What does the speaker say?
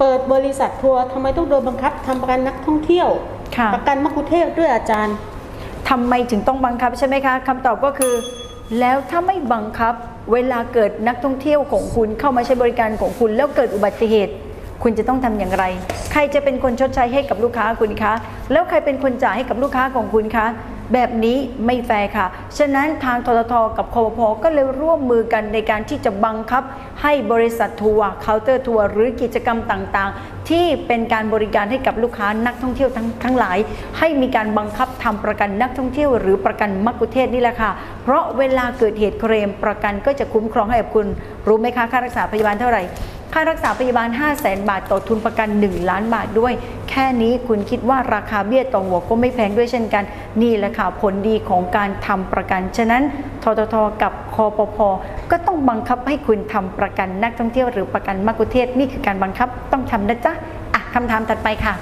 เปิดบริษัททัวร์ทำไมต้องโดนบังคับทำประกันนักท่องเที่ยว ค่ะประกันมักคุเทศก์ด้วยอาจารย์ ทำไมถึงต้องบังคับใช่ไหมคะคำตอบก็คือ แล้วถ้าไม่บังคับเวลาเกิดนักท่องเที่ยวของคุณเข้ามาใช้บริการของคุณ แล้วเกิดอุบัติเหตุ คุณจะต้องทำอย่างไร ใครจะเป็นคนชดใช้ให้กับลูกค้าคุณคะ แล้วใครเป็นคนจ่ายให้กับลูกค้าของคุณคะ แบบนี้ไม่แฟร์ค่ะ ฉะนั้นทางทททกับคอพก็เลยร่วมมือกันในการที่จะบังคับ ให้บริษัททัวร์เคาน์เตอร์ทัวร์หรือกิจกรรมต่างๆ ที่เป็นการบริการให้กับลูกค้านักท่องเที่ยวทั้งทั้งหลาย ให้มีการบังคับทำประกันนักท่องเที่ยว หรือประกันมักคุเทศนี่แหละค่ะ เพราะเวลาเกิดเหตุเคลมประกันก็จะคุ้มครองให้กับคุณ รู้ไหมคะค่ารักษาพยาบาลเท่าไหร่ ค่ารักษาพยาบาล 5 0 0แสนบาทต่อทุนประกัน 1 ล้านบาทด้วย แค่นี้คุณคิดว่าราคาเบี้ยต่อหัวก็ไม่แพงด้วยเช่นกัน นี่แหละค่ะผลดีของการทำประกัน ฉะนั้นทททกับคอปพก็ต้องบังคับให้คุณทำประกันนักท่องเที่ยวหรือประกันมักุเทศนี่คือการบังคับต้องทำนะจ๊ะอะคำถามถัดไปค่ะ